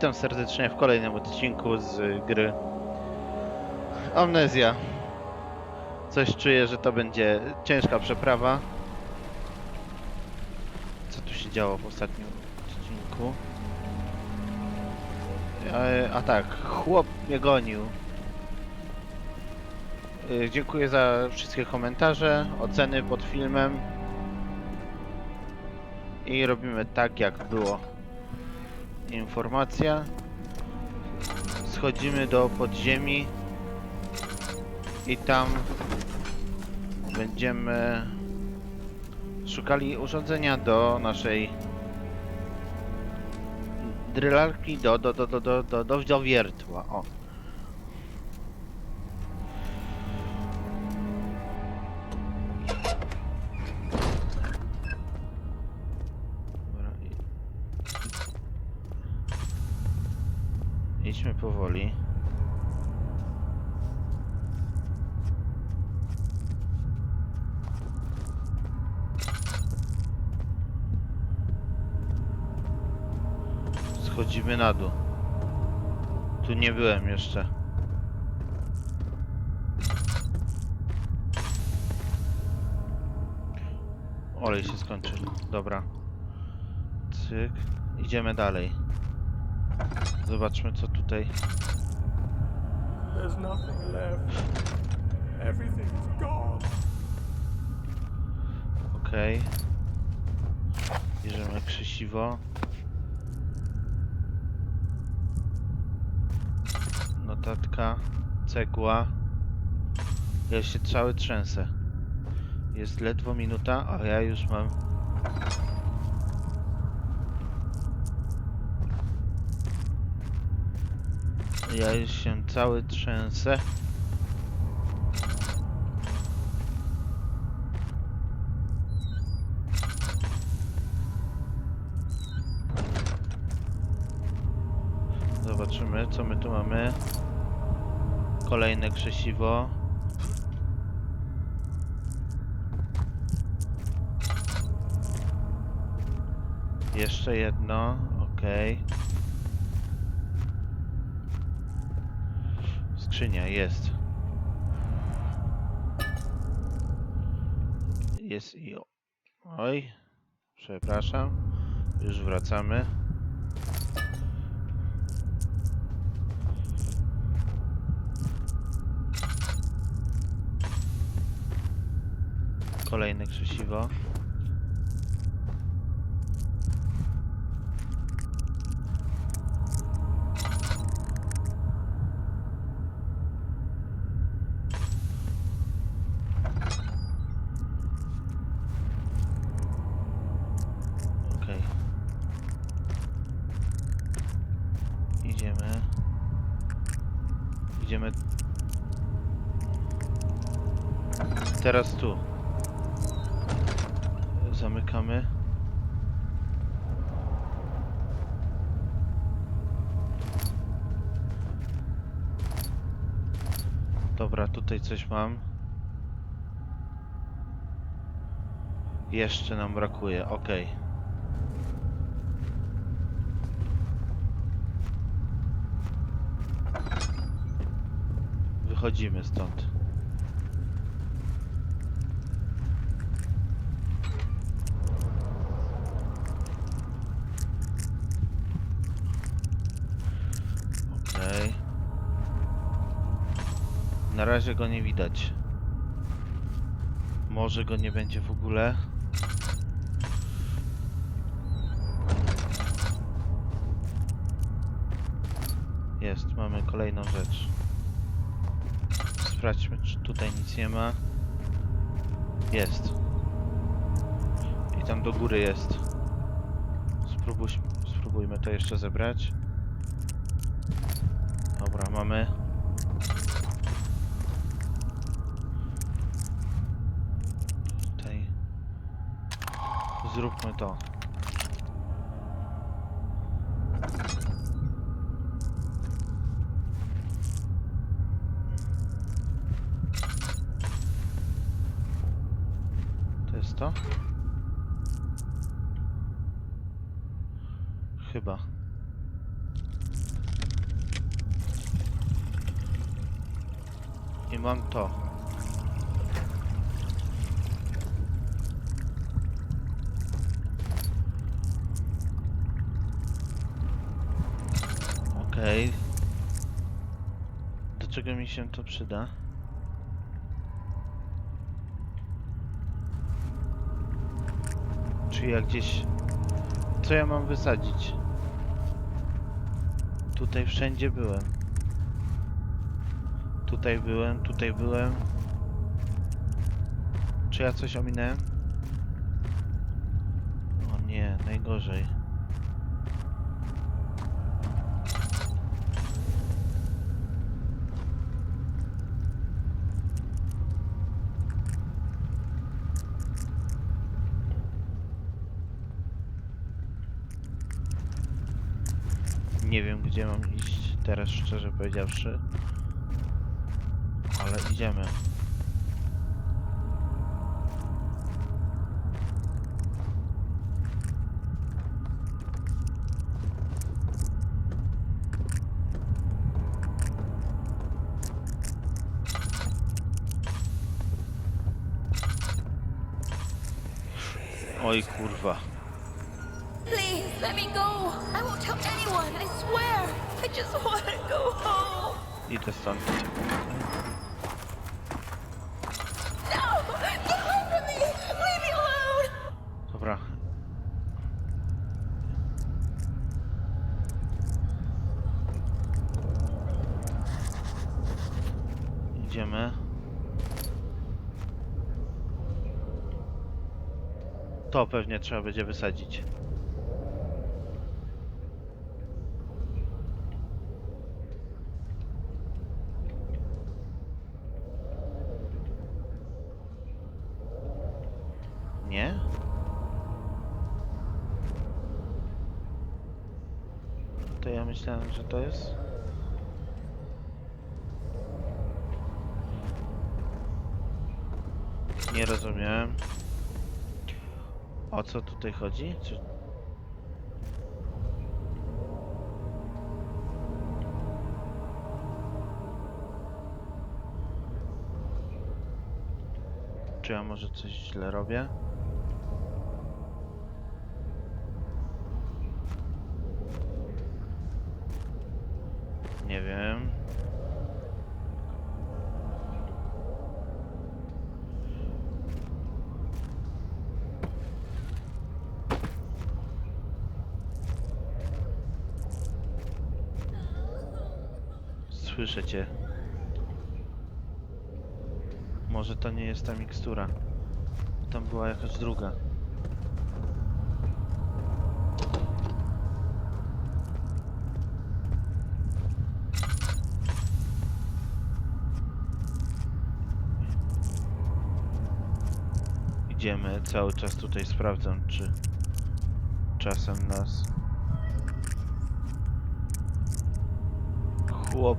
Witam serdecznie w kolejnym odcinku z gry Amnezja. Coś czuję, że to będzie ciężka przeprawa. Co tu się działo w ostatnim odcinku? E, A tak, chłop mnie gonił. E, Dziękuję za wszystkie komentarze, oceny pod filmem. I robimy tak, jak było informacja. Schodzimy do podziemi i tam będziemy szukali urządzenia do naszej drylarki do do do do do do, do, wiertła. O. Idźmy powoli. Schodzimy na dół. Tu nie byłem jeszcze. Olej się skończył. Dobra. Cyk. Idziemy dalej. Zobaczmy co tutaj. There's nothing left. Everything's gone. Okej. Bierzemy krzesiwo. Notatka. Cegła. Ja się cały trzęsę. Jest ledwo minuta, a ja już mam... Ja już się cały trzęsę. Zobaczymy, co my tu mamy. Kolejne krzesiwo. Jeszcze jedno, okej. Skrzynia jest. Jest i... Oj, przepraszam. Już wracamy. Kolejne krzesiwo. Okej. Idziemy. Idziemy. Teraz tu. Zamykamy. Dobra, tutaj coś mam. Jeszcze nam brakuje, ok. Wychodzimy stąd. Okej. Na razie go nie widać. Może go nie będzie w ogóle. Jest, mamy kolejną rzecz. Sprawdźmy, czy tutaj nic nie ma. Jest. I tam do góry jest. Spróbuj, spróbujmy to jeszcze zebrać. Dobra, mamy. zróbmy to. To jest to? Chyba. I mam to. Okej. Do czego mi się to przyda? Czy ja gdzieś... Co ja mam wysadzić? Tutaj wszędzie byłem. Tutaj byłem, tutaj byłem. Czy ja coś ominąłem? O nie, najgorzej. Nie wiem gdzie mam iść teraz szczerze powiedziawszy. Ale idziemy. Oj kurwa. Please, let me go. I won't tell anyone, I swear. Just want to go home. Idę stąd. No! Get away from me! Leave me alone! Dobra. Idziemy. To pewnie trzeba będzie wysadzić. Nie? To ja myślałem, że to jest. Nie rozumiem. O co tutaj chodzi? Czy... Czy ja może coś źle robię? Nie wiem. Słyszę cię. Może to nie jest ta mikstura. Tam była jakaś druga. Idziemy, cały czas tutaj sprawdzam, czy czasem nas chłop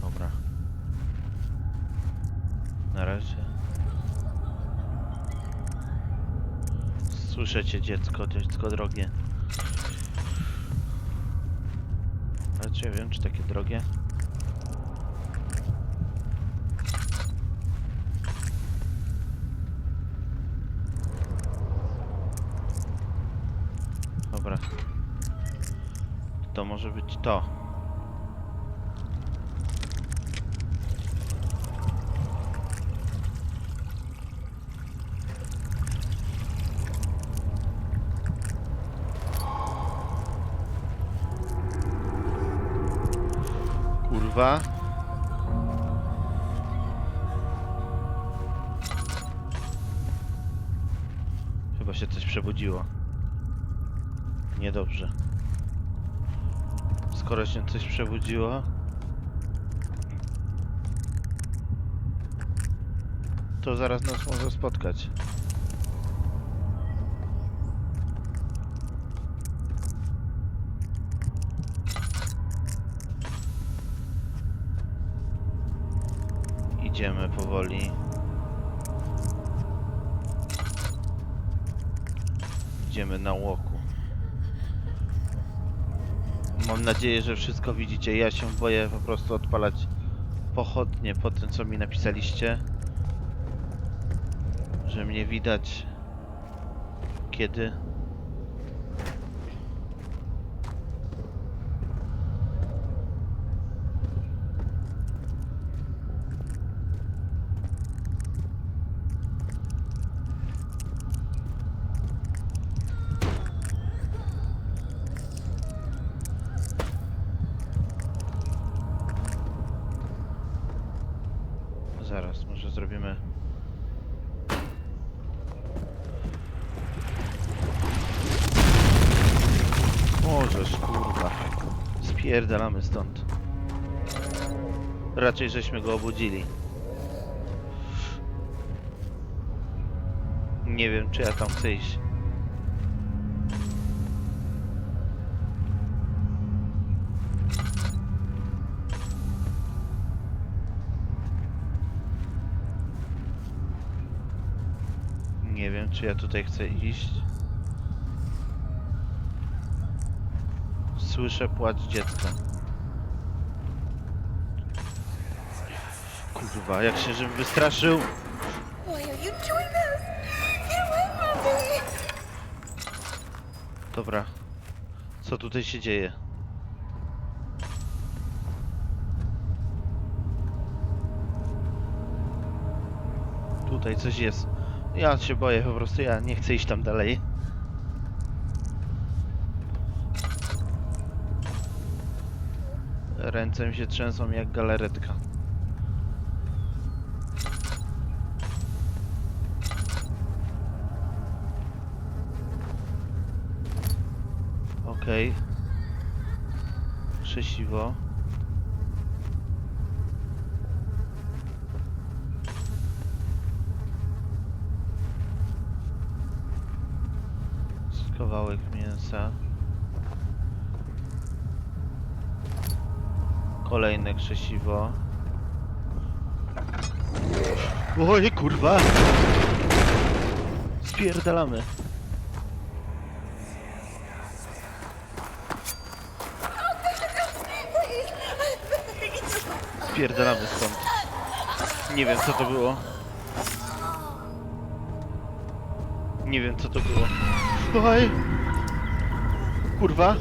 Dobra. Na razie. Słyszę cię dziecko, dziecko drogie. Ale czy ja wiem, czy takie drogie? Dobra. To może być to. Kurwa. Chyba się coś przebudziło. Niedobrze. Skoro się coś przebudziło, to zaraz nas może spotkać. Idziemy powoli. Idziemy na łoku. Mam nadzieję, że wszystko widzicie. Ja się boję po prostu odpalać pochodnie po tym, co mi napisaliście. Że mnie widać kiedy. Zaraz, może zrobimy. Możesz, kurwa. Spierdalamy stąd. Raczej żeśmy go obudzili. Nie wiem, czy ja tam chcę iść. Nie wiem, czy ja tutaj chcę iść. Słyszę płacz dziecka. Kurwa, jak się żebym wystraszył. Dobra. Co tutaj się dzieje? Tutaj coś jest. Ja się boję po prostu, ja nie chcę iść tam dalej. Ręce mi się trzęsą jak galaretka. Okej. Krzesiwo. Kawałek mięsa. Kolejne krzesiwo. Oj, kurwa! Spierdalamy. Spierdalamy stąd. Nie wiem co to było. Nie wiem co to było. Oj! Kurwa!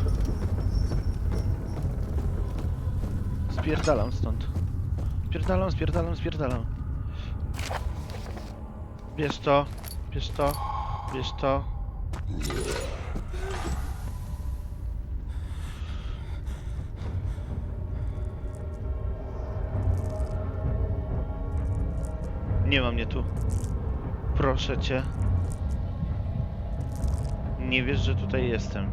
Spierdalam stąd. Spierdalam, spierdalam, spierdalam. Bierz to, bierz to, bierz to. Nie ma mnie tu. Proszę cię. Nie wiesz, że tutaj jestem.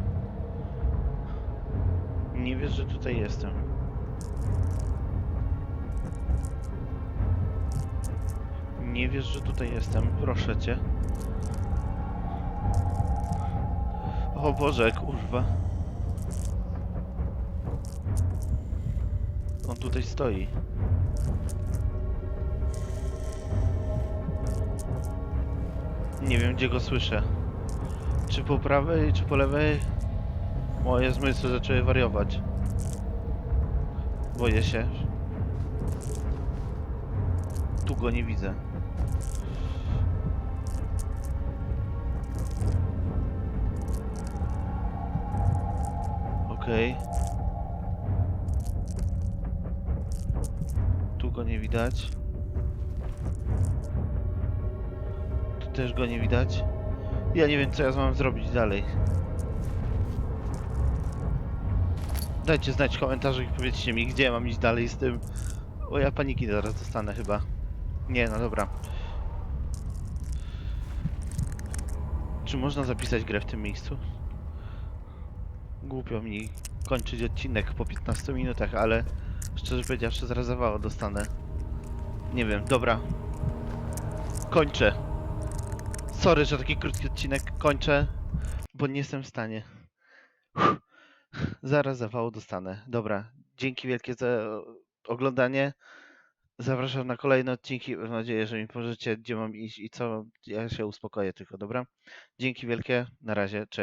Nie wiesz, że tutaj jestem. Nie wiesz, że tutaj jestem. Proszę cię. O Boże, kurwa. On tutaj stoi. Nie wiem, gdzie go słyszę. Czy po prawej, czy po lewej? Moje zmysły zaczęły wariować. Boję się. Tu go nie widzę. Okej. Tu go nie widać. Tu też go nie widać. Ja nie wiem, co ja mam zrobić dalej. Dajcie znać w komentarzach i powiedzcie mi, gdzie mam iść dalej z tym. O, ja paniki zaraz dostanę chyba. Nie, no dobra. Czy można zapisać grę w tym miejscu? Głupio mi kończyć odcinek po 15 minutach, ale szczerze powiedziawszy zaraz zawało dostanę. Nie wiem, dobra. Kończę. Sorry, że taki krótki odcinek kończę, bo nie jestem w stanie. Zaraz zawału dostanę. Dobra, dzięki wielkie za oglądanie. Zapraszam na kolejne odcinki. Mam nadzieję, że mi pomożecie, gdzie mam iść i co. Ja się uspokoję tylko, dobra? Dzięki wielkie. Na razie. Cześć.